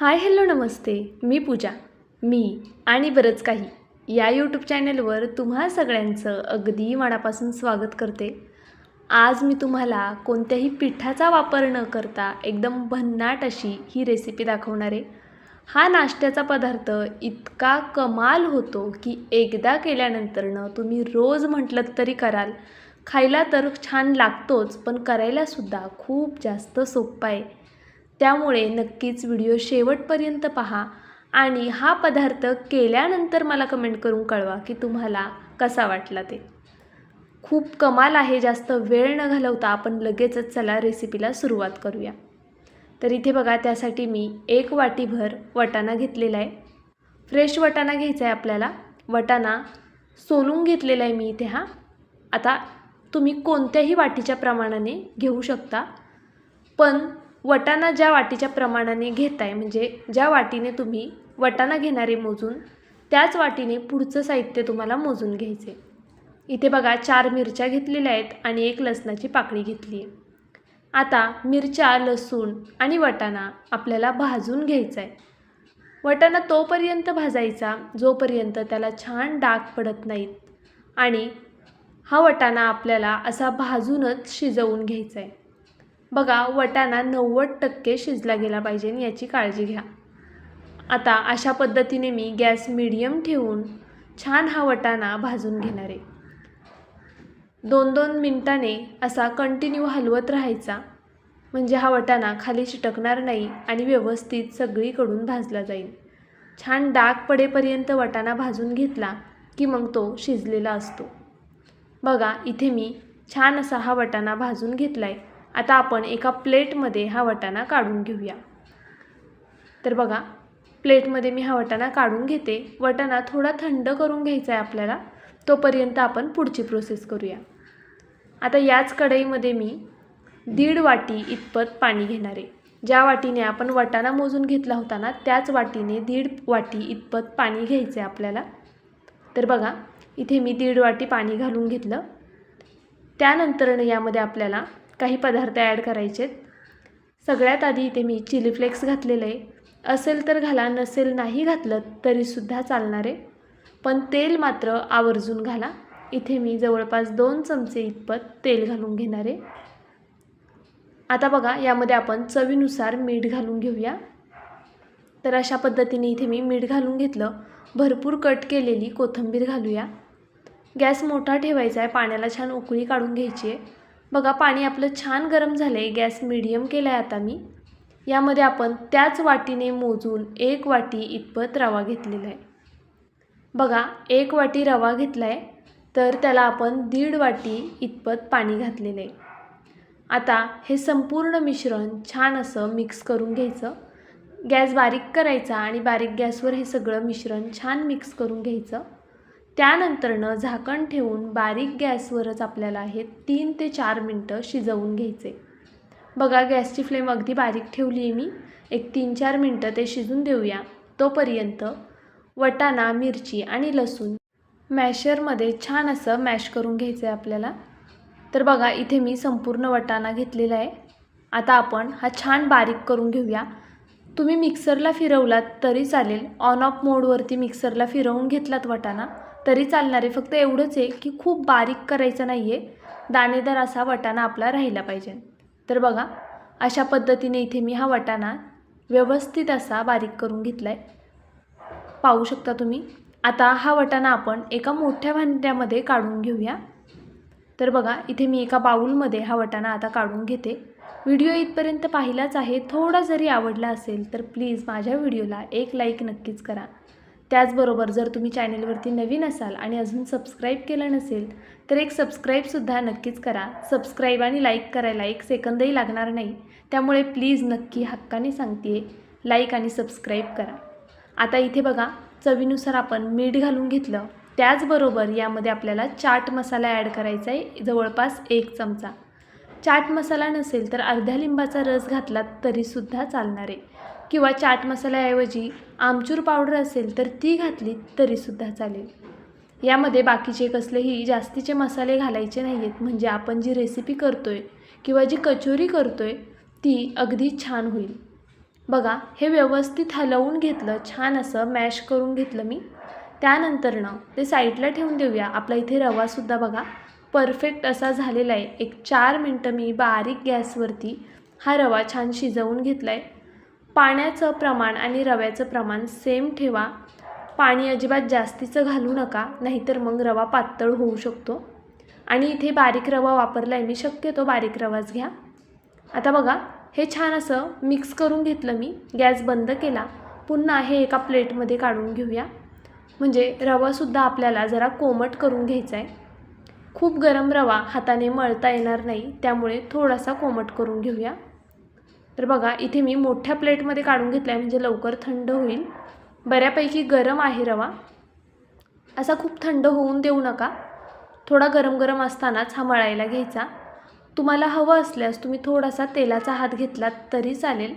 Hi hello नमस्ते. मी पूजा. मी आणि बरंच काही या यूट्यूब चॅनलवर तुम्हा सगळ्यांचं अगदी मनापासून स्वागत करते. आज मी तुम्हाला कोणत्याही पिठाचा वापर न करता एकदम भन्नाट अशी ही रेसिपी दाखवणार आहे. हा नाश्त्याचा पदार्थ इतका कमाल होतो की एकदा केल्यानंतरनं तुम्ही रोज म्हटलं तरी कराल. खायला तर छान लागतोच पण करायलासुद्धा खूप जास्त सोपा आहे. त्यामुळे नक्कीच व्हिडिओ शेवटपर्यंत पहा आणि हा पदार्थ केल्यानंतर मला कमेंट करून कळवा की तुम्हाला कसा वाटला ते. खूप कमाल आहे जास्त वेळ न घालवता आपण लगेचच चला रेसिपीला सुरुवात करूया. तर इथे बघा त्यासाठी मी एक वाटीभर वटाणा घेतलेला आहे. फ्रेश वटाणा घ्यायचा आहे आपल्याला. वटाणा सोलून घेतलेला आहे मी इथे हा. आता तुम्ही कोणत्याही वाटीच्या प्रमाणाने घेऊ शकता. पण वटाणा ज्या वाटीच्या प्रमाणाने घेताय म्हणजे ज्या वाटीने तुम्ही वटाणा घेणारे मोजून त्याच वाटीने पुढचं साहित्य तुम्हाला मोजून घ्यायचे इथे बघा चार मिरच्या घेतलेल्या आहेत आणि एक लसणाची पाकळी घेतली आहे. आता मिरच्या लसूण आणि वटाणा आपल्याला भाजून घ्यायचा आहे वटाणा तोपर्यंत भाजायचा जोपर्यंत त्याला छान डाग पडत नाहीत. आणि हा वटाणा आपल्याला असा भाजूनच शिजवून घ्यायचा आहे बघा वटाणा नव्वद टक्के शिजला गेला पाहिजे याची काळजी घ्या. आता अशा पद्धतीने मी गॅस मिडियम ठेवून छान हा वटाणा भाजून घेणार आहे. दोन दोन मिनटाने असा कंटिन्यू हलवत राहायचा. म्हणजे हा वटाणा खाली चिटकणार नाही आणि व्यवस्थित सगळीकडून भाजला जाईल. छान डाग पडेपर्यंत वटाणा भाजून घेतला की मग तो शिजलेला असतो. बघा इथे मी छान असा हा वटाणा भाजून घेतला आहे आता आपण एका प्लेटमध्ये हा वटाणा काढून घेऊया. तर बघा प्लेटमध्ये मी हा वटाणा काढून घेते. वटाणा थोडा थंड करून घ्यायचा आहे आपल्याला तोपर्यंत आपण पुढची प्रोसेस करूया. आता याच कढईमध्ये मी दीड वाटी इतपत पाणी घेणार आहे. ज्या वाटीने आपण वटाणा मोजून घेतला होता ना त्याच वाटीने दीड वाटी इतपत पाणी घ्यायचं आहे आपल्याला. तर बघा इथे मी दीड वाटी पाणी घालून घेतलं. त्यानंतरनं यामध्ये आपल्याला काही पदार्थ ॲड करायचे सगळ्यात आधी इथे मी चिली फ्लेक्स घातलेलं आहे. असेल तर घाला नसेल नाही घातलं तरीसुद्धा चालणार आहे. पण तेल मात्र आवर्जून घाला. इथे मी जवळपास दोन चमचे इतपत तेल घालून घेणार आहे. आता बघा यामध्ये आपण चवीनुसार मीठ घालून घेऊया. तर अशा पद्धतीने इथे मी मीठ घालून घेतलं. भरपूर कट केलेली कोथिंबीर घालूया. गॅस मोठा ठेवायचा आहे. पाण्याला छान उकळी काढून घ्यायची आहे. बघा पाणी आपलं छान गरम झालं आहे गॅस मिडियम केला आहे आता मी. यामध्ये आपण त्याच वाटीने मोजून एक वाटी इतपत रवा घेतलेला आहे. बघा एक वाटी रवा घेतला आहे तर त्याला आपण दीड वाटी इतपत पाणी घातलेलं आहे आता हे संपूर्ण मिश्रण छान असं मिक्स करून घ्यायचं. गॅस बारीक करायचा आणि बारीक गॅसवर हे सगळं मिश्रण छान मिक्स करून घ्यायचं. त्यानंतरनं झाकण ठेवून बारीक गॅसवरच आपल्याला हे तीन ते चार मिनटं शिजवून घ्यायचे. बघा गॅसची फ्लेम अगदी बारीक ठेवली आहे मी. एक तीन चार मिनटं ते शिजून देऊया. तोपर्यंत वटाणा मिरची आणि लसूण मॅशरमध्ये छान असं मॅश करून घ्यायचं आहे आपल्याला. तर बघा इथे मी संपूर्ण वटाणा घेतलेला आहे. आता आपण हा छान बारीक करून घेऊया. तुम्ही मिक्सरला फिरवलात तरी चालेल. ऑन ऑफ मोडवरती मिक्सरला फिरवून घेतलात वटाणा तरी चालणारे फक्त एवढंच आहे की खूप बारीक करायचं नाही आहे दाणेदार असा वटाणा आपला राहिला पाहिजे. तर बघा अशा पद्धतीने इथे मी हा वटाणा व्यवस्थित असा बारीक करून घेतला आहे पाहू शकता तुम्ही? आता हा वटाणा आपण एका मोठ्या भांड्यामध्ये काढून घेऊया. तर बघा इथे मी एका बाऊलमध्ये हा वटाणा आता काढून घेते. व्हिडिओ इथपर्यंत पाहिलाच आहे थोडा जरी आवडला असेल तर प्लीज माझ्या व्हिडिओला एक लाईक नक्कीच करा. त्याचबरोबर जर तुम्ही चॅनेलवरती नवीन असाल आणि अजून सबस्क्राईब केलं नसेल तर एक सबस्क्राईबसुद्धा नक्कीच करा. सबस्क्राईब आणि लाईक करायला एक सेकंदही लागणार नाही त्यामुळे प्लीज नक्की हक्काने सांगते लाईक आणि सबस्क्राईब करा. आता इथे बघा चवीनुसार आपण मीठ घालून घेतलं. त्याचबरोबर यामध्ये आपल्याला चाट मसाला ॲड करायचा आहे जवळपास एक चमचा. चाट मसाला नसेल तर अर्ध्या लिंबाचा रस घातला तरीसुद्धा चालणार आहे. किंवा चाट मसाल्याऐवजी आमचूर पावडर असेल तर ती घातली तरीसुद्धा चालेल. यामध्ये बाकीचे कसलेही जास्तीचे मसाले घालायचे नाही आहेत म्हणजे आपण जी रेसिपी करतो आहे किंवा जी कचोरी करतो आहे ती अगदी छान होईल. बघा हे व्यवस्थित हलवून घेतलं छान असं मॅश करून घेतलं मी. त्यानंतरनं ते साईडला ठेवून देऊया. आपला इथे रवासुद्धा बघा परफेक्ट असा झालेला आहे. एक चार मिनटं मी बारीक गॅसवरती हा रवा छान शिजवून घेतला आहे पाण्याचं प्रमाण आणि रव्याचं प्रमाण सेम ठेवा. पाणी अजिबात जास्तीचं घालू नका नाहीतर मग रवा पातळ होऊ शकतो. आणि इथे बारीक रवा वापरला आहे मी शक्यतो बारीक रवाच घ्या. आता बघा हे छान असं मिक्स करून घेतलं मी गॅस बंद केला. पुन्हा हे एका प्लेटमध्ये काढून घेऊया. म्हणजे रवासुद्धा आपल्याला जरा कोमट करून घ्यायचा आहे खूप गरम रवा हाताने मळता येणार नाही त्यामुळे थोडासा कोमट करून घेऊया. तर बघा इथे मी मोठ्या प्लेटमध्ये काढून घेतला आहे म्हणजे लवकर थंड होईल. बऱ्यापैकी गरम आहे रवा. असा खूप थंड होऊन देऊ नका. थोडा गरम गरम असतानाच हा मळायला घ्यायचा. तुम्हाला हवं असल्यास तुम्ही थोडासा तेलाचा हात घेतलात तरी चालेल.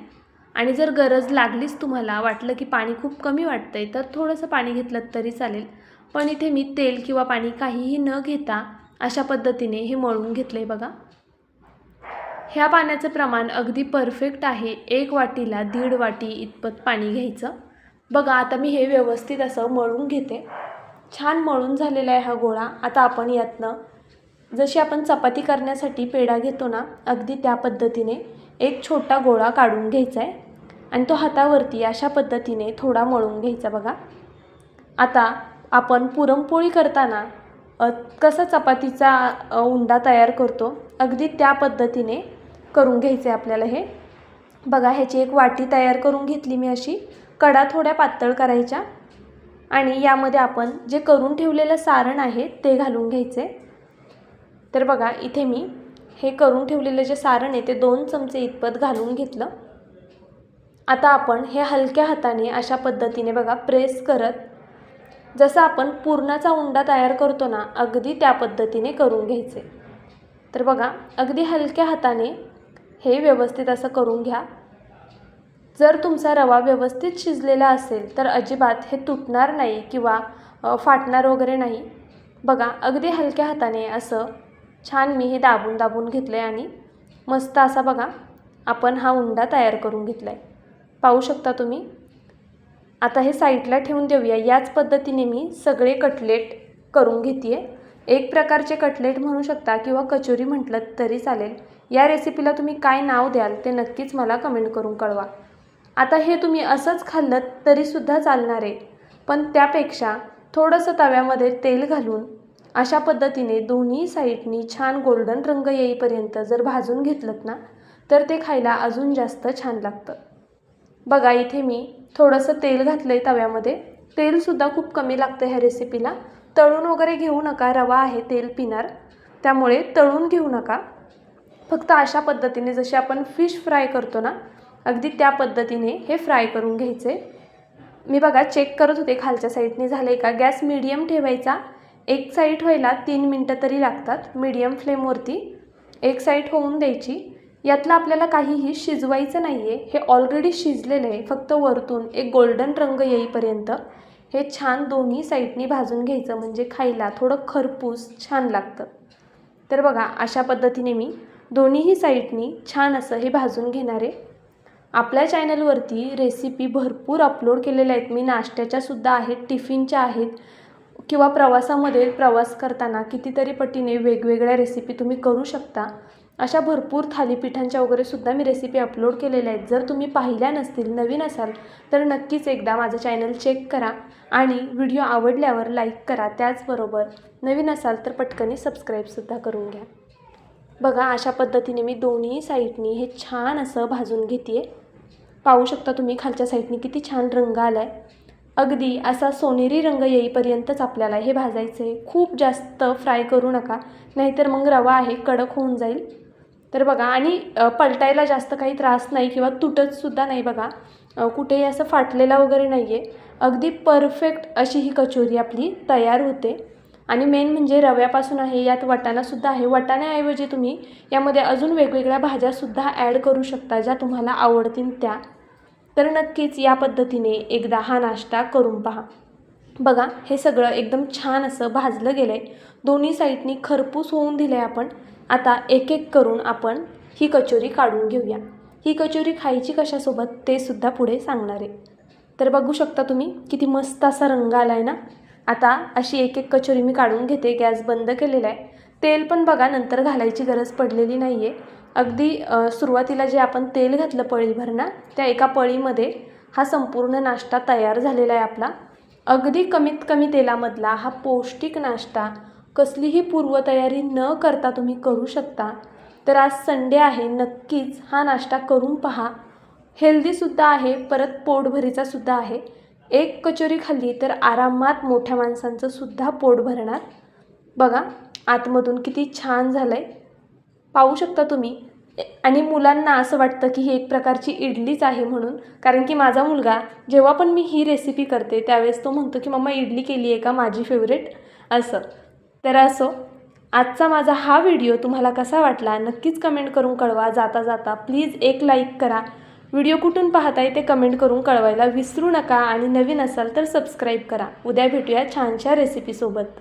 आणि जर गरज लागलीच तुम्हाला वाटलं की पाणी खूप कमी वाटतं आहे तर थोडंसं पाणी घेतलं तरी चालेल. पण इथे मी तेल किंवा पाणी काहीही न घेता अशा पद्धतीने हे मळून घेतलं आहे बघा. ह्या पाण्याचं प्रमाण अगदी परफेक्ट आहे. एक वाटीला दीड वाटी इतपत पाणी घ्यायचं. बघा आता मी हे व्यवस्थित असं मळून घेते. छान मळून झालेला आहे हा गोळा. आता आपण यातनं जशी आपण चपाती करण्यासाठी पेढा घेतो ना अगदी त्या पद्धतीने एक छोटा गोळा काढून घ्यायचा आहे आणि तो हातावरती अशा पद्धतीने थोडा मळून घ्यायचा बघा. आता आपण पुरणपोळी करताना कसं चपातीचा उंडा तयार करतो अगदी त्या पद्धतीने करून घ्यायचे आपल्याला हे. बघा ह्याची एक वाटी तयार करून घेतली मी अशी. कडा थोड्या पातळ करायच्या आणि यामध्ये आपण जे करून ठेवलेलं सारण आहे ते घालून घ्यायचे तर बघा इथे मी हे करून ठेवलेलं जे सारण आहे ते दोन चमचे इतपत घालून घेतलं. आता आपण हे हलक्या हाताने अशा पद्धतीने बघा प्रेस करत जसं आपण पुरणाचा उंडा तयार करतो ना अगदी त्या पद्धतीने करून घ्यायचे. तर बघा अगदी हलक्या हाताने हे व्यवस्थित असं करून घ्या. जर तुमचा रवा व्यवस्थित शिजलेला असेल तर अजिबात हे तुटणार नाही किंवा फाटणार वगैरे नाही. बघा अगदी हलक्या हाताने असं छान मी हे दाबून दाबून घेतलं आहे आणि मस्त असा बघा आपण हा उंडा तयार करून घेतला आहे पाहू शकता तुम्ही? आता हे साईडला ठेवून देऊया. याच पद्धतीने मी सगळे कटलेट करून घेते एक प्रकारचे कटलेट म्हणू शकता किंवा कचोरी म्हटलं तरी चालेल. या रेसिपीला तुम्ही काय नाव द्याल ते नक्कीच मला कमेंट करून कळवा. आता हे तुम्ही असंच खाल्लं तरीसुद्धा चालणार आहे. पण त्यापेक्षा थोडंसं तव्यामध्ये तेल घालून अशा पद्धतीने दोन्ही साईडनी छान गोल्डन रंग येईपर्यंत जर भाजून घेतलं ना तर ते खायला अजून जास्त छान लागतं. बघा इथे मी थोडंसं तेल घातलं आहे तव्यामध्ये तेलसुद्धा खूप कमी लागतं ह्या रेसिपीला तळून वगैरे घेऊ नका रवा आहे तेल पिणार. त्यामुळे तळून घेऊ नका. फक्त अशा पद्धतीने जसे आपण फिश फ्राय करतो ना अगदी त्या पद्धतीने हे फ्राय करून घ्यायचे. मी बघा चेक करत होते खालच्या साईडने झाले का? गॅस मिडियम ठेवायचा. एक साईड व्हायला तीन मिनटं तरी लागतात मीडियम फ्लेमवरती एक साईड होऊन द्यायची. यातलं आपल्याला काहीही शिजवायचं नाही आहे हे ऑलरेडी शिजलेलं आहे. फक्त वरतून एक गोल्डन रंग येईपर्यंत हे छान दोन्ही साईडनी भाजून घ्यायचं. म्हणजे खायला थोडं खरपूस छान लागतं. तर बघा अशा पद्धतीने मी दोन्हीही साईडनी छान असं हे भाजून घेणार आहे. आपल्या चॅनलवरती रेसिपी भरपूर अपलोड केलेल्या आहेत. मी नाश्त्याच्यासुद्धा आहेत टिफिनच्या आहेत किंवा प्रवासामध्ये प्रवास करताना कितीतरी पटीने वेगवेगळ्या रेसिपी तुम्ही करू शकता. अशा भरपूर थालीपीठांच्या वगैरे सुद्धा मी रेसिपी अपलोड केलेल्या आहेत. जर तुम्ही पाहिल्या नसतील नवीन असाल तर नक्कीच एकदा माझं चॅनल चेक करा आणि व्हिडिओ आवडल्यावर लाईक करा. त्याचबरोबर नवीन असाल तर पटकनी सबस्क्राईबसुद्धा करून घ्या. बघा अशा पद्धतीने मी दोन्ही साईडनी हे छान असं भाजून घेते पाहू शकता तुम्ही खालच्या साईडनी किती छान रंग आला आहे अगदी असा सोनेरी रंग येईपर्यंतच आपल्याला हे भाजायचं आहे खूप जास्त फ्राय करू नका नाहीतर मग रवा आहे कडक होऊन जाईल. तर बघा आणि पलटायला जास्त काही त्रास नाही किंवा तुटतसुद्धा नाही बघा. कुठेही असं फाटलेला वगैरे नाही आहे अगदी परफेक्ट अशी ही कचोरी आपली तयार होते. आणि मेन म्हणजे रव्यापासून आहे यात वाटाणासुद्धा आहे. वाटाण्याऐवजी तुम्ही यामध्ये अजून वेगवेगळ्या भाज्यासुद्धा ॲड करू शकता ज्या तुम्हाला आवडतील त्या. तर नक्कीच या पद्धतीने एकदा हा नाश्ता करून पहा. बघा हे सगळं एकदम छान असं भाजलं गेलं आहे दोन्ही साईडनी खरपूस होऊन दिलं आहे आपण. आता एक एक करून आपण ही कचोरी काढून घेऊया. ही कचोरी खायची कशासोबत ते सुद्धा पुढे सांगणार आहे. तर बघू शकता तुम्ही किती मस्त असा रंग आला आहे ना? आता अशी एक एक कचोरी मी काढून घेते गॅस बंद केलेला आहे. तेल पण बघा नंतर घालायची गरज पडलेली नाही आहे अगदी सुरुवातीला जे आपण तेल घातलं पळीभर ना त्या एका पळीमध्ये हा संपूर्ण नाश्ता तयार झालेला आहे आपला. अगदी कमीत कमी तेलामधला हा पौष्टिक नाश्ता कसलीही पूर्वतयारी न करता तुम्ही करू शकता. तर आज संडे आहे नक्कीच हा नाश्ता करून पहा. हेल्दीसुद्धा आहे परत पोटभरीचासुद्धा आहे. एक कचोरी खाल्ली तर आरामात मोठ्या माणसांचं सुद्धा पोट भरणार. बघा आतमधून किती छान झालं आहे पाहू शकता तुम्ही. आणि मुलांना असं वाटतं की ही एक प्रकारची इडलीच आहे म्हणून. कारण की माझा मुलगा जेव्हा पण मी ही रेसिपी करते त्यावेळेस तो म्हणतो की मम्मा इडली केली आहे का? माझी फेवरेट असं. तर असो आजचा माझा हा व्हिडिओ तुम्हाला कसा वाटला नक्कीच कमेंट करून कळवा. जाता जाता प्लीज एक लाईक करा. व्हिडिओ कुठून पाहताय ते कमेंट करून कळवायला विसरू नका आणि नवीन असाल तर सबस्क्राईब करा. उद्या भेटूया छानशा रेसिपीसोबत